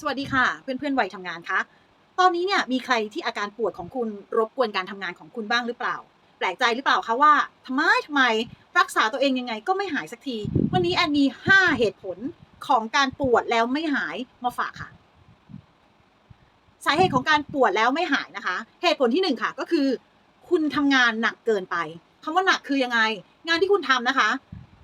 สวัสดีค่ะเพื่อนๆวัยทำงานคะตอนนี้เนี่ยมีใครที่อาการปวดของคุณรบกวนการทำงานของคุณบ้างหรือเปล่า แปลกใจหรือเปล่าคะว่าทำไมทำไมรักษาตัวเองยังไงก็ไม่หายสักที วันนี้แอนมี 5 เหตุผลของการปวดแล้วไม่หายมาฝากค่ะ สาเหตุของการปวดแล้วไม่หายนะคะ เหตุผลที่หนึ่งค่ะ ก็คือ คุณทำงานหนักเกินไปคำว่าหนักคือยังไง งานที่คุณทำนะคะ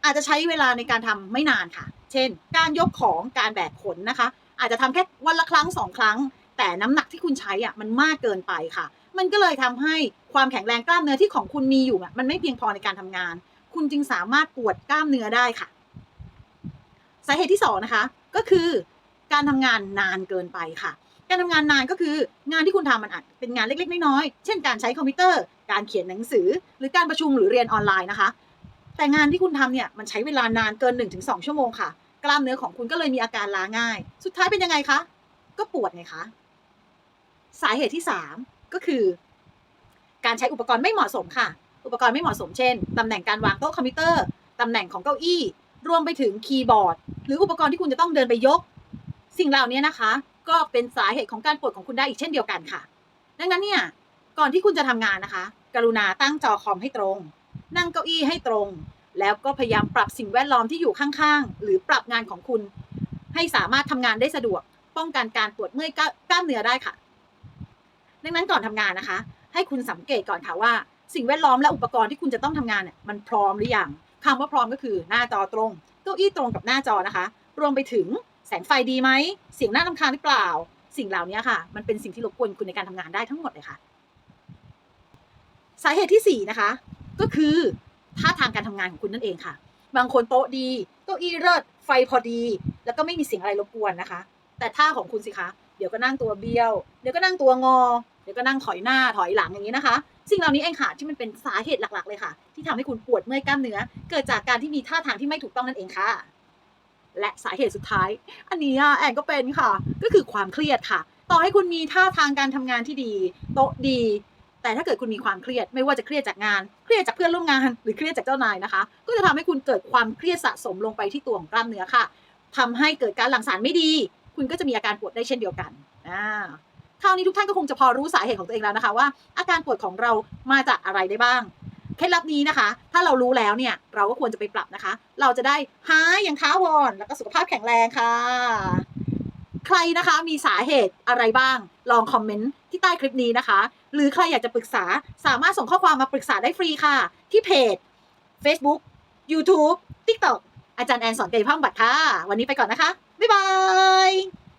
อาจจะใช้เวลาในการทำไม่นานค่ะ เช่น การยกของการแบกขนนะคะ อาจจะทำแค่วันละครั้งสองครั้ง แต่น้ำหนักที่คุณใช้อะมันมากเกินไปค่ะ มันก็เลยทำให้ความแข็งแรงกล้ามเนื้อที่ของคุณมีอยู่อะมันไม่เพียงพอในการทำงาน คุณจึงสามารถปวดกล้ามเนื้อได้ค่ะสาเหตุที่สองนะคะก็คือการทำงานนานเกินไปค่ะ การทำงานนานก็คืองานที่คุณทำมันอาจเป็นงานเล็กๆน้อยๆเช่นการใช้คอมพิวเตอร์ การเขียนหนังสือ หรือการประชุมหรือเรียนออนไลน์นะคะ แต่งานที่คุณทำเนี่ยมันใช้เวลานานเกิน 1-2 ชั่วโมงค่ะ กล้ามเนื้อของคุณก็เลยมีอาการล้าง่าย สุดท้ายเป็นยังไงคะ ก็ปวดไงคะ สาเหตุที่ 3 ก็คือ การใช้อุปกรณ์ไม่เหมาะสมค่ะ อุปกรณ์ไม่เหมาะสมเช่น ตำแหน่งการวางโต๊ะคอมพิวเตอร์ ตำแหน่งของเก้าอี้ รวมไปถึงคีย์บอร์ด หรืออุปกรณ์ที่คุณจะต้องเดินไปยก สิ่งเหล่านี้นะคะ ก็เป็นสาเหตุของการปวดของคุณได้อีกเช่นเดียวกันค่ะ ดังนั้นเนี่ย ก่อนที่คุณจะทำงานนะคะ กรุณาตั้งจอคอมให้ตรง นั่งเก้าอี้ให้ตรง แล้วก็พยายามปรับสิ่งแวดล้อมที่อยู่ข้างๆ หรือปรับงานของคุณ ให้สามารถทำงานได้สะดวก ป้องกันการปวดเมื่อยกล้ามเนื้อได้ค่ะ ดังนั้นก่อนทำงานนะคะ ให้คุณสังเกตก่อนค่ะว่า สิ่งแวดล้อมและอุปกรณ์ที่คุณจะต้องทำงานเนี่ยมันพร้อมหรือยังคำว่าพร้อมก็คือหน้าจอตรงเก้าอี้ตรงกับหน้าจอนะคะ รวมไปถึงแสงไฟดีไหมเสียงน่ารำคาญหรือเปล่า สิ่งเหล่านี้ค่ะ มันเป็นสิ่งที่รบกวนคุณในการทำงานได้ทั้งหมดเลยค่ะ สาเหตุที่สี่นะคะ ก็คือ ท่าทางการทำงานของคุณนั่นเองค่ะ บางคนโต๊ะดีเก้าอี้เลิศไฟพอดี แล้วก็ไม่มีเสียงอะไรรบกวนนะคะ แต่ท่าของคุณสิคะเดี๋ยวก็นั่งตัวเบี้ยว เดี๋ยวก็นั่งตัวงอ เดี๋ยวก็นั่งถอยหน้าถอยหลังอย่างนี้นะคะ สิ่งเหล่านี้เองค่ะที่มันเป็นสาเหตุหลักๆ เลยค่ะ ที่ทำให้คุณปวดเมื่อยกล้ามเนื้อ เกิดจากการที่มีท่าทางที่ไม่ถูกต้องนั่นเองค่ะ และสาเหตุสุดท้าย อันนี้แอนก็เป็นค่ะ ก็คือความเครียดค่ะ ต่อให้คุณมีท่าทางการทำงานที่ดี โต๊ะดี แต่ถ้าเกิดคุณมีความเครียดไม่ว่าจะเครียดจากงาน เครียดจากเพื่อนร่วมงาน หรือเครียดจากเจ้านายนะคะ ก็จะทำให้คุณเกิดความเครียดสะสมลงไปที่ตัวของกล้ามเนื้อค่ะทำให้เกิดการหลั่งสารไม่ดี คุณก็จะมีอาการปวดได้เช่นเดียวกันอ่าคราวนี้ทุกท่านก็คงจะพอรู้สาเหตุของตัวเองแล้วนะคะว่า อาการปวดของเรามาจากอะไรได้บ้างเคล็ดลับนี้นะคะ ถ้าเรารู้แล้วเนี่ยเราก็ควรจะไปปรับนะคะ เราจะได้หายอย่างท้าวรแล้วก็สุขภาพแข็งแรงค่ะ ใครนะคะมีสาเหตุอะไรบ้าง ลองคอมเมนต์ที่ใต้คลิปนี้นะคะ หรือใครอยากจะปรึกษาสามารถส่งข้อความมาปรึกษาได้ฟรีค่ะ ที่เพจ Facebook YouTube TikTok อาจารย์แอนสอนกยพ่องบัตรค่ะ วันนี้ไปก่อนนะคะ บ๊ายบาย